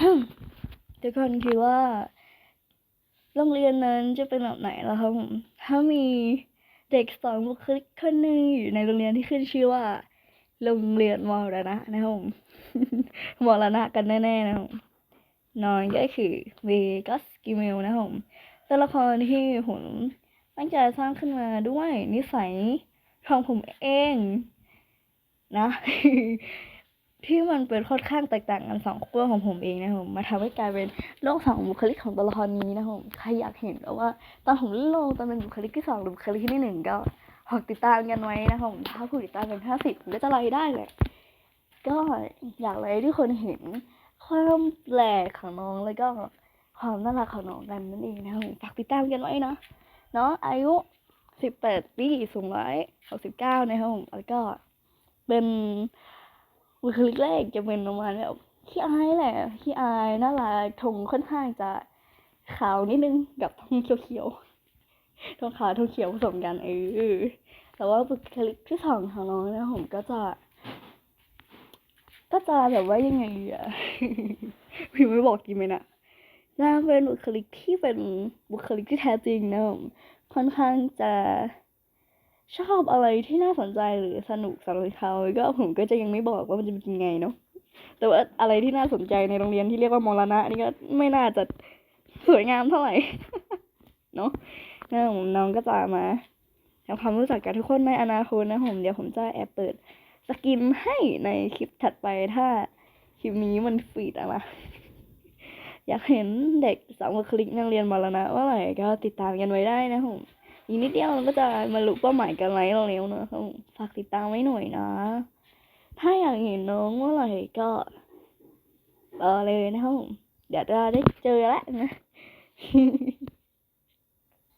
ทุกคนคิดว่า โรงเรียนนั้นจะเป็นแบบไหนล่ะครับผมถ้ามีเด็กสองบุคลิกคนหนึ่งอยู่ในโรงเรียนที่ขึ้นชื่อว่า โรงเรียนมอรณะนะครับผมมรณะกันแน่ๆนะครับนอนก็คือเวกัสกิเมลนะครับผมตัวละครที่ผมตั้งใจสร้างขึ้นมาด้วยนิสัยของผมเอง นะ ที่มันเป็นค่อนข้างแตกต่างกันสองขั้วของผมเองนะผมมาทำให้กลายเป็นโลกสองบุคลิกของตัวละครนี้นะผมใครอยากเห็นแบบว่าตอนผมเล่นโลกตอนเป็นบุคลิกที่สองหรือบุคลิกที่หนึ่งก็ฝากติดตามกันไว้นะผมถ้าผู้ติดตามเป็นห้าสิบผมก็จะไล่ได้แหละก็อยากเลยให้ทุกคนเห็นความแปลกของน้องแล้วก็ความน่ารักของน้องกันนั่นเองนะผมฝากติดตามกันไว้นะเนาะอายุสิบแปดปีสูงร้อยหกสิบเก้านะครับผมแล้วก็เป็น บุคลิกแรกจะเป็นประมาณแบบขี้อายแหละขี้อายน่ารักทงค่อนข้างจะขาวนิดนึงกับทงเขียวๆทงขาวทงเขียวผสมกันเออแต่ว่าบุคลิกที่สองของน้องนะผมก็จะ ก็จะแบบว่ายังไงอะพี่ไม่บอกกินไหมนะนาเป็นบุคลิกที่เป็นบุคลิกที่แท้จริงนะผมค่อนข้างจะ ชอบอะไรที่น่าสนใจหรือสนุกสำหรับเขาก็ผมก็จะยังไม่บอกว่ามันจะเป็นยังไงเนาะแต่ว่าอะไรที่น่าสนใจในโรงเรียนที่เรียกว่ามรณะนี่ก็ไม่น่าจะสวยงามเท่าไหร่เนาะนะผมน้องก็จะมาทำความรู้จักกับทุกคนในอนาคตนะผมเดี๋ยวผมจะแอบเปิดสกินให้ในคลิปถัดไปถ้าคลิปนี้มันฟีดอะนะอยากเห็นเด็กสาวคลิกนักเรียนมาแล้วนะว่าไหร่ก็ติดตามกันไว้ได้นะผม อีกนิดเดียวเราก็จะมาลุเป้าหมายกันไว้เร็วเนะครับฝากติดตามไว้หน่อยนะ ถ้าอยากเห็นน้องเมื่อไหร่ก็รอเลยนะครับเดี๋ยวจะได้เจอแล้วนะ